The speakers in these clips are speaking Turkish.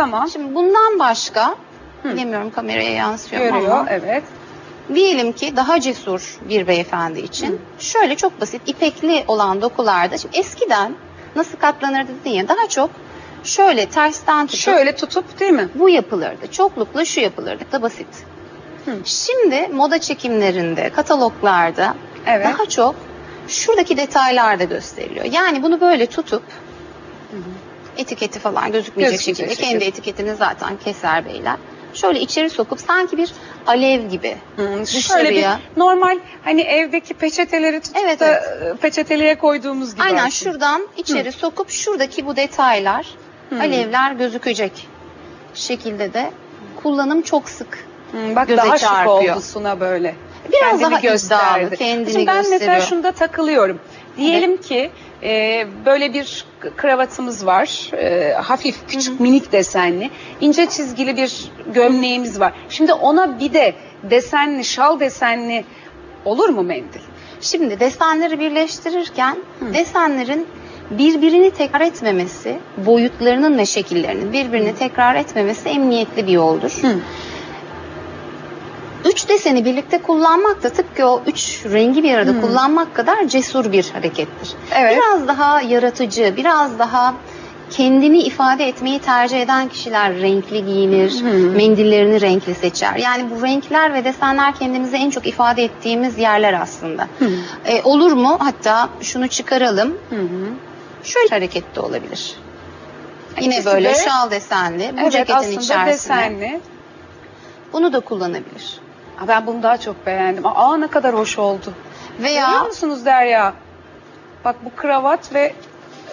Tamam. Şimdi bundan başka, Hı. bilmiyorum kameraya yansıyor mu Görüyor. ama. Evet. Diyelim ki daha cesur bir beyefendi için şöyle çok basit ipekli olan dokularda şimdi eskiden nasıl katlanırdı dedin ya daha çok şöyle tersten tutup Şöyle tutup değil mi? bu yapılırdı. Çoklukla şu yapılırdı da basit. Hı. Şimdi moda çekimlerinde, kataloglarda Evet. daha çok şuradaki detaylar da gösteriliyor. Yani bunu böyle tutup etiketi falan gözükmeyecek Gözükmeyecek şekilde şekilde. kendi etiketini zaten keser beyler. Şöyle içeri sokup sanki bir alev gibi Hı, Şöyle bir dışarıya. normal hani evdeki peçeteleri tutup Evet, da evet. e, peçeteliğe koyduğumuz gibi. Aynen aslında. şuradan içeri sokup şuradaki bu detaylar, alevler gözükecek şekilde de kullanım çok sık. Hı, bak göze daha şık çarpıyor. oldu Suna böyle. Biraz Kendini daha iddialı, kendini Şimdi ben mesela gösteriyor. şunda takılıyorum. Diyelim ki e, böyle bir kravatımız var. E, hafif, küçük, minik desenli. ince çizgili bir gömleğimiz var. Şimdi ona bir de desenli, şal desenli olur mu mendil? Şimdi desenleri birleştirirken desenlerin birbirini tekrar etmemesi, boyutlarının ve şekillerinin birbirini tekrar etmemesi emniyetli bir yoldur. Hı. Üç deseni birlikte kullanmak da tıpkı o üç rengi bir arada Hı. kullanmak kadar cesur bir harekettir. Evet. Biraz daha yaratıcı, biraz daha kendini ifade etmeyi tercih eden kişiler renkli giyinir, Hı. mendillerini renkli seçer. Yani bu renkler ve desenler kendimizi en çok ifade ettiğimiz yerler aslında. Hı. E, olur mu? Hatta şunu çıkaralım. Hı. Şöyle hareket de olabilir. Yine İkisi böyle de- şal desenli. Bu Evet ceketin aslında içerisine. desenli. Bunu da kullanabilir. Aa, Ben bunu daha çok beğendim. Aa ne kadar hoş oldu. Görüyor Veya musunuz Derya? Bak bu kravat ve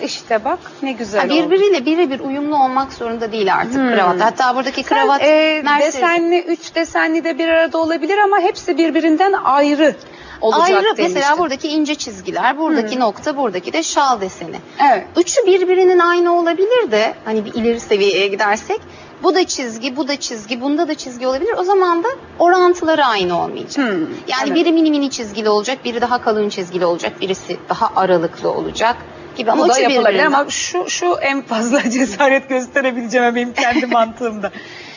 işte bak ne güzel Ha, oldu. birbiriyle birebir uyumlu olmak zorunda değil artık Hmm. kravat. Hatta buradaki kravat e, Mercedes. desenli, üç desenli de bir arada olabilir ama hepsi birbirinden ayrı olacak Ayrı mesela buradaki ince çizgiler, buradaki Hmm. nokta, buradaki de şal deseni. Evet. Üçü birbirinin aynı olabilir de hani bir ileri seviyeye gidersek bu da çizgi, bu da çizgi, bunda da çizgi olabilir. O zaman da orantıları aynı olmayacak. Hmm, Yani evet. biri mini mini çizgili olacak, biri daha kalın çizgili olacak, birisi daha aralıklı olacak gibi. Ama bu da yapılabilir ama şu şu en fazla cesaret gösterebileceğim benim kendi mantığımda.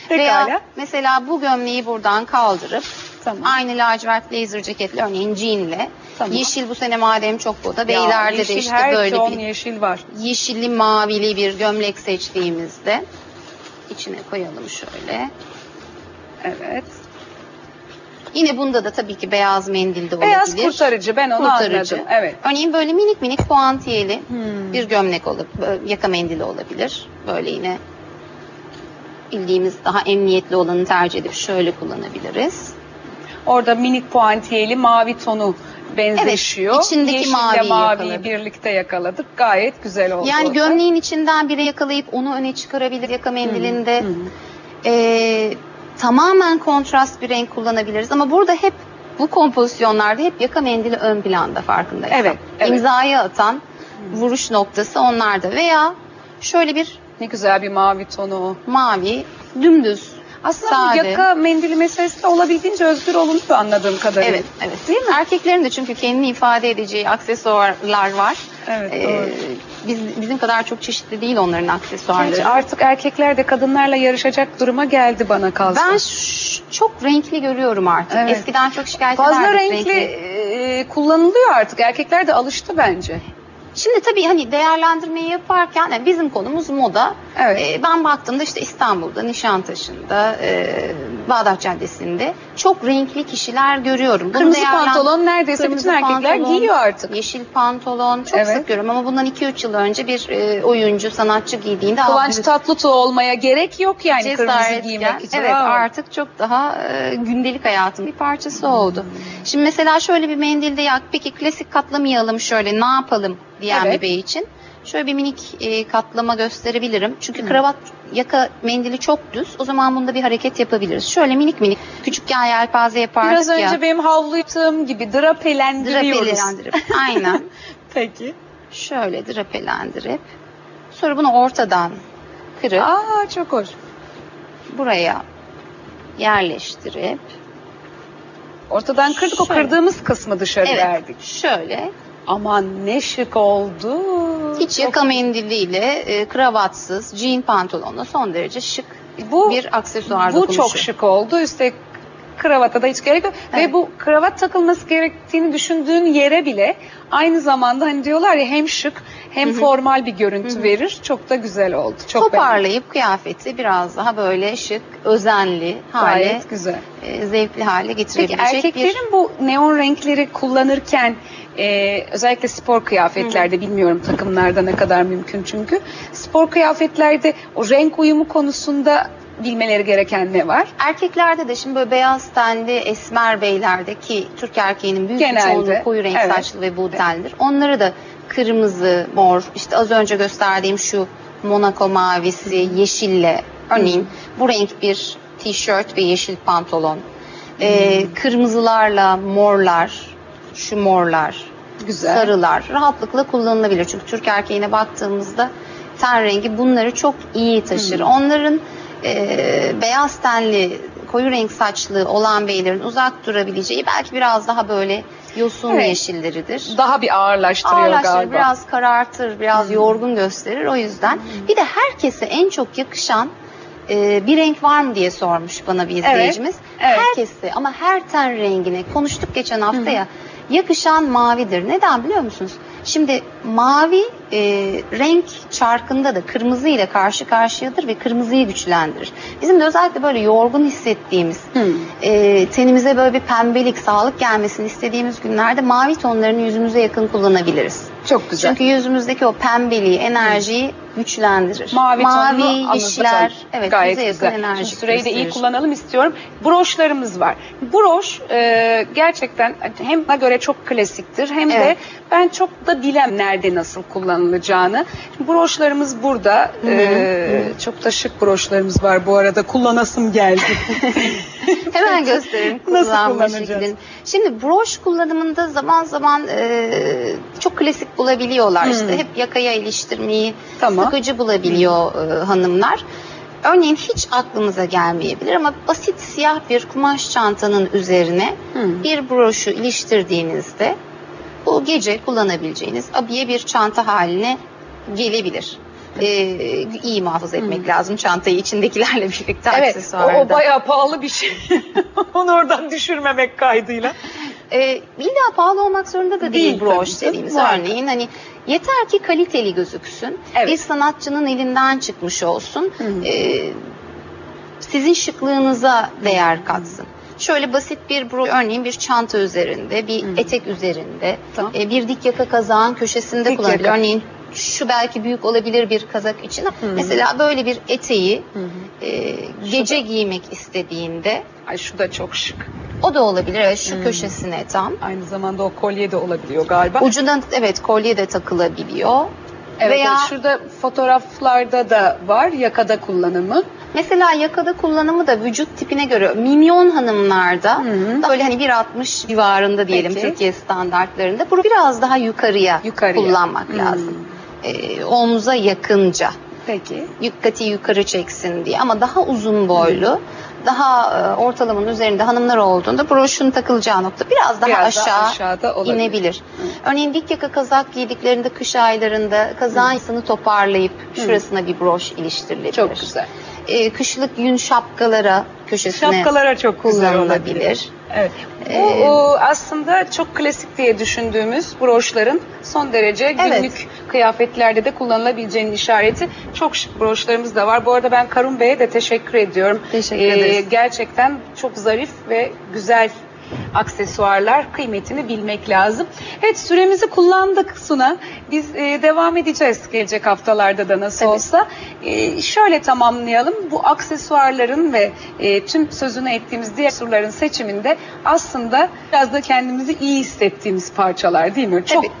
Pekala. Veya mesela bu gömleği buradan kaldırıp Tamam. aynı lacivert blazer ceketli örneğin jeanle Tamam. yeşil bu sene madem çok moda beylerde de işte her böyle bir yeşil var. yeşilli mavili bir gömlek seçtiğimizde içine koyalım şöyle. Evet. Yine bunda da tabii ki beyaz mendil de olabilir. Beyaz kurtarıcı ben onu Kurtarıcı. anladım. Evet. Örneğin böyle minik minik puantiyeli Hmm. bir gömlek olabilir, yaka mendili olabilir. Böyle yine bildiğimiz daha emniyetli olanı tercih edip şöyle kullanabiliriz. Orada minik puantiyeli mavi tonu benzeşiyor. Evet, içindeki Yeşille maviyi maviyi yakaladık. birlikte yakaladık. Gayet güzel oldu. Yani orada. gömleğin içinden biri yakalayıp onu öne çıkarabilir yaka mendilinde. Hı hı. Ee, tamamen kontrast bir renk kullanabiliriz ama burada hep bu kompozisyonlarda hep yaka mendili ön planda farkındaysan. Evet, evet. İmzayı atan vuruş noktası onlarda veya şöyle bir Ne güzel bir mavi tonu mavi dümdüz Aslında sade. bu yaka mendili meselesi de olabildiğince özgür olunuyor anladığım kadarıyla. Evet, evet. Değil mi? Erkeklerin de çünkü kendini ifade edeceği aksesuarlar var. Evet, Ee, doğru. biz, bizim kadar çok çeşitli değil onların aksesuarları. Gerçi artık erkekler de kadınlarla yarışacak duruma geldi bana kalsa. Ben çok renkli görüyorum artık. Evet. Eskiden çok şikayet Fazla ederdik renkli e, kullanılıyor artık. Erkekler de alıştı bence. Şimdi tabii hani değerlendirmeyi yaparken yani bizim konumuz moda. Evet. Ee, ben baktığımda işte İstanbul'da, Nişantaşı'nda, e, Bağdat Caddesi'nde çok renkli kişiler görüyorum. Bunu Kırmızı değerlen- pantolon neredeyse Kırmızı bütün erkekler pantolon, giyiyor artık. Yeşil pantolon çok Evet. sık görüyorum ama bundan 2-3 yıl önce bir e, oyuncu, sanatçı giydiğinde Kıvanç "Aa, Tatlıtuğ olmaya gerek yok yani kırmızı giymek için. Evet Bravo. artık çok daha e, gündelik hayatın bir parçası oldu. Şimdi mesela şöyle bir mendilde ya peki klasik katlamayalım şöyle ne yapalım diyen Evet. bir bey için şöyle bir minik e, katlama gösterebilirim. Çünkü kravat yaka mendili çok düz. O zaman bunda bir hareket yapabiliriz. Şöyle minik minik küçükken yelpaze yapardık Biraz ya. önce benim havluytığım gibi drapelendiriyoruz. drapelendirip aynen Peki. şöyle drapelendirip sonra bunu ortadan kırıp Aa çok hoş. buraya yerleştirip Ortadan kırdık o Şöyle. kırdığımız kısmı dışarı Evet. verdik. Şöyle Aman ne şık oldu. Hiç Çok- yaka mendiliyle, e, kravatsız, jean pantolonla son derece şık bu bir aksesuar Bu dokunuşu. çok şık oldu. Üstelik kravata da hiç gerek yok. Evet. Ve bu kravat takılması gerektiğini düşündüğün yere bile aynı zamanda hani diyorlar ya hem şık hem formal bir görüntü verir. Çok da güzel oldu. Çok beğendim. Toparlayıp kıyafeti biraz daha böyle şık, özenli hale, Gayet güzel. e, zevkli hale Peki getirebilecek erkeklerin bu neon renkleri kullanırken e, özellikle spor kıyafetlerde bilmiyorum takımlarda ne kadar mümkün çünkü spor kıyafetlerde o renk uyumu konusunda bilmeleri gereken ne var? erkeklerde de şimdi böyle beyaz tenli esmer beylerde ki Türk erkeğinin büyük Genelde, çoğunluğu koyu renk evet. saçlı ve bu tenlidir. Onları da kırmızı, mor, işte az önce gösterdiğim şu Monaco mavisi, yeşille örneğin bu renk bir tişört ve yeşil pantolon. Ee, kırmızılarla morlar, şu morlar, Güzel. sarılar rahatlıkla kullanılabilir. Çünkü Türk erkeğine baktığımızda ten rengi bunları çok iyi taşır. Onların e, beyaz tenli, koyu renk saçlı olan beylerin uzak durabileceği belki biraz daha böyle yosun Evet. yeşilleridir. Daha bir ağırlaştırıyor Ağırlaştırır, galiba. biraz karartır, biraz yorgun gösterir. O yüzden bir de herkese en çok yakışan e, bir renk var mı diye sormuş bana bir izleyicimiz. evet. Herkese ama her ten rengine konuştuk geçen hafta ya yakışan mavidir. Neden biliyor musunuz? Şimdi mavi e, renk çarkında da kırmızı ile karşı karşıyadır ve kırmızıyı güçlendirir. Bizim de özellikle böyle yorgun hissettiğimiz, Hı. e, tenimize böyle bir pembelik, sağlık gelmesini istediğimiz günlerde mavi tonlarını yüzümüze yakın kullanabiliriz. Çok güzel. Çünkü yüzümüzdeki o pembeliği, enerjiyi güçlendirir. Mavi, anımsatalım. yeşiller, evet Gayet güzel. enerji Şimdi süreyi de iyi kullanalım istiyorum. Broşlarımız var. Broş e, gerçekten hem bana göre çok klasiktir hem de Evet. ben çok da bilem nerede nasıl kullanılacağını. Şimdi broşlarımız burada. E, çok da şık broşlarımız var bu arada. Kullanasım geldi. Hemen gösterelim Nasıl kullanma kullanacağız? şeklini. Şimdi broş kullanımında zaman zaman e, çok klasik bulabiliyorlar. Hmm. İşte hep yakaya iliştirmeyi Tamam. Sıkıcı bulabiliyor e, hanımlar. Örneğin hiç aklımıza gelmeyebilir ama basit siyah bir kumaş çantanın üzerine Hmm. bir broşu iliştirdiğinizde bu gece kullanabileceğiniz abiye bir çanta haline gelebilir. Ee, iyi muhafaza etmek lazım çantayı içindekilerle birlikte evet o, aksesuarda. o bayağı pahalı bir şey. Onu oradan düşürmemek kaydıyla. Ee, illa pahalı olmak zorunda da değil, Değil broş tabii dediğimiz muhakkak. örneğin hani yeter ki kaliteli gözüksün. Evet. Bir sanatçının elinden çıkmış olsun. Hı hı. Ee, sizin şıklığınıza değer katsın. Şöyle basit bir broş örneğin bir çanta üzerinde, bir Hı hı. etek üzerinde, Tamam. e, bir dik yaka kazağın köşesinde Dik kullanılabilir. yaka. Örneğin şu belki büyük olabilir bir kazak için. ama Mesela böyle bir eteği Hı hı. e, gece giymek istediğinde Ay şu da çok şık. O da olabilir. Evet, şu Hmm. köşesine tam. Aynı zamanda o kolye de olabiliyor galiba. Ucundan evet kolye de takılabiliyor. Evet, Veya evet, şurada fotoğraflarda da var yakada kullanımı. mesela yakada kullanımı da vücut tipine göre minyon hanımlarda Hı hı. böyle hani 1.60 civarında diyelim Peki. Türkiye standartlarında. Bunu biraz daha yukarıya, Yukarıya. kullanmak Hmm. lazım. Ee, omuza yakınca. Peki. Dikkati yukarı çeksin diye ama daha uzun boylu daha e, ortalamanın üzerinde hanımlar olduğunda broşun takılacağı nokta biraz daha Biraz daha aşağı aşağıda olabilir. inebilir. Örneğin dik yaka kazak giydiklerinde kış aylarında kazağın ısını toparlayıp şurasına bir broş iliştirilebilir. Çok güzel. Ee, kışlık yün şapkalara köşesine Şapkalara çok kullanılabilir. Evet. Bu Ee, o, aslında çok klasik diye düşündüğümüz broşların son derece günlük Evet. kıyafetlerde de kullanılabileceğinin işareti. Çok şık broşlarımız da var. Bu arada ben Karun Bey'e de teşekkür ediyorum. Ee, Teşekkür ederiz. Gerçekten çok zarif ve güzel aksesuarlar kıymetini bilmek lazım. Evet süremizi kullandık Suna. Biz e, devam edeceğiz gelecek haftalarda da nasıl Tabii. olsa. E, şöyle tamamlayalım. Bu aksesuarların ve e, tüm sözünü ettiğimiz diğer soruların seçiminde aslında biraz da kendimizi iyi hissettiğimiz parçalar değil mi? Çok Tabii.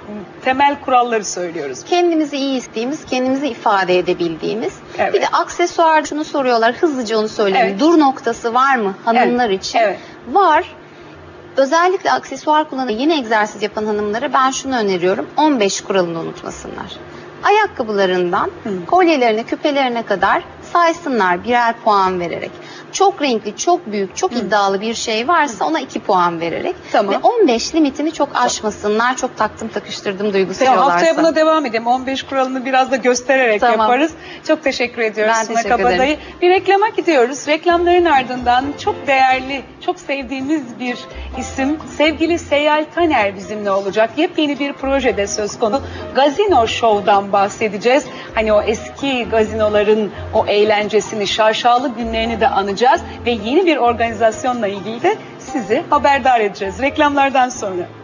temel kuralları söylüyoruz. kendimizi iyi istediğimiz, kendimizi ifade edebildiğimiz. Evet. Bir de aksesuar şunu soruyorlar. Hızlıca onu söyleyeyim. Evet. Dur noktası var mı hanımlar Evet, için? evet. Var. Özellikle aksesuar kullanan yeni egzersiz yapan hanımlara ben şunu öneriyorum. 15 kuralını unutmasınlar. Ayakkabılarından kolyelerine, küpelerine kadar saysınlar birer puan vererek. çok renkli, çok büyük, çok iddialı bir şey varsa ona 2 puan vererek Tamam. ve 15 limitini çok aşmasınlar. Çok taktım takıştırdım duygusu Tamam, haftaya buna devam edelim. 15 kuralını biraz da göstererek Tamam. yaparız. Çok teşekkür ediyoruz Ben Suna. Kabadayı. Bir reklama gidiyoruz. Reklamların ardından çok değerli, çok sevdiğimiz bir isim sevgili Seyyal Taner bizimle olacak. Yepyeni bir projede söz konu. Gazino Show'dan bahsedeceğiz. Hani o eski gazinoların o eğlencesini, şaşalı günlerini de anacağız ve yeni bir organizasyonla ilgili de sizi haberdar edeceğiz. Reklamlardan sonra.